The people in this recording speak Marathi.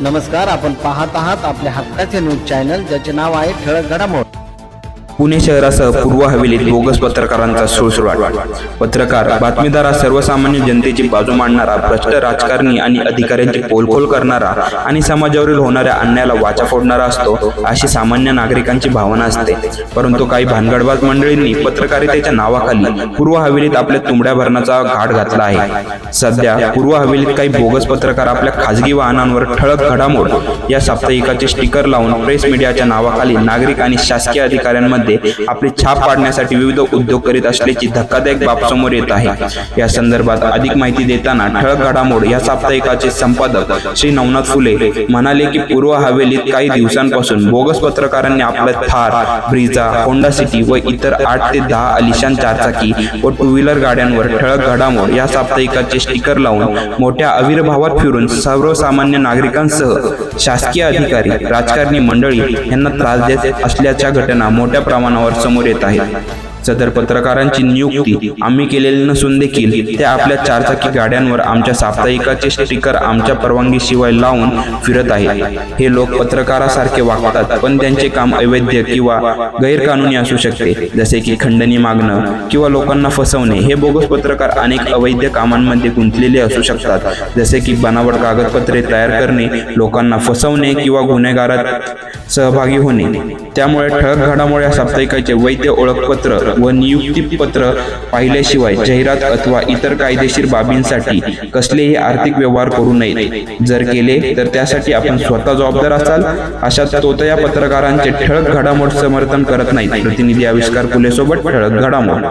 नमस्कार आपण पाहत आहात आपल्या हक्काचे न्यूज चॅनल ज्याचे नाव आहे ठळक घडामोड. पुणे शहरासह पूर्व हवेलीत बोगस पत्रकारांचा सुळसुळाट. पत्रकार बातमीदार हा सर्वसामान्य जनतेची बाजू मांडणारा भ्रष्ट राजकारणी आणि अधिकाऱ्यांची पोलखोल करणारा आणि समाजावरील होणाऱ्या अन्यायाला वाचा फोडणारा असतो अशी सामान्य नागरिकांची भावना असते. परंतु काही भानगडबाज मंडळींनी पत्रकारितेच्या नावाखाली पूर्व हवेलीत आपल्या तुंबड्या भरणाचा घाट घातला आहे. सध्या पूर्व हवेलीत काही बोगस पत्रकार आपल्या खाजगी वाहनांवर ठळक घडामोड या साप्ताहिकाचे स्टिकर लावून प्रेस मीडियाच्या नावाखाली नागरिक आणि शासकीय अधिकाऱ्यांमध्ये आपली छाप पाडण्यासाठी विविध उद्योग करीत असल्याची धक्कादायक बाब समोर येत आहे. या संदर्भात अधिक माहिती देताना ठळक घडामोड या साप्ताहिकाचे संपादक श्री नवनाथ फुले म्हणाले की पूर्व हवेलीत काही दिवसांपासून बोगस पत्रकारांनी आपल्या थार ब्रिझा होंडा सिटी व इतर आठ ते दहा अलिशान चारचाकी व टू व्हीलर गाड्यांवर ठळक घडामोड या साप्ताहिकाचे स्टिकर लावून मोठ्या आविर्भावात फिरून सर्वसामान्य नागरिकांसह शासकीय अधिकारी राजकारणी मंडळी यांना त्रास देत असल्याच्या घटना मोठ्या प्रमाणावर समोर येत आहेत सदर पत्रकारांची नियुक्ती आम्ही केलेली नसून देखील ते आपल्या चारचाकी गाड्यांवर आमच्या साप्ताहिकाचे स्टिकर आमच्या परवानगीशिवाय लावून फिरत आहेत. हे लोक पत्रकारासारखे वागतात पण त्यांचे काम अवैध किंवा गैरकानूनी असू शकते जसे की खंडणी मागणं किंवा लोकांना फसवणे. हे बोगस पत्रकार अनेक अवैध कामांमध्ये गुंतलेले असू शकतात जसे की बनावट कागदपत्रे तयार करणे लोकांना फसवणे किंवा गुन्हेगारात सहभागी होणे. त्यामुळे ठळक घडामोळ्या साप्ताहिकाचे वैध ओळखपत्र व नियुक्तीपत्र पाहिल्याशिवाय जाहिरात अथवा इतर कायदेशीर बाबींसाठी कसलेही आर्थिक व्यवहार करू नयेत. जर केले तर त्यासाठी आपण स्वतः जबाबदार असाल अशा तोतया पत्रकारांचे ठळक घडामोड समर्थन करत नाहीत. प्रतिनिधी आविष्कार फुलेसोबत ठळक घडामोड.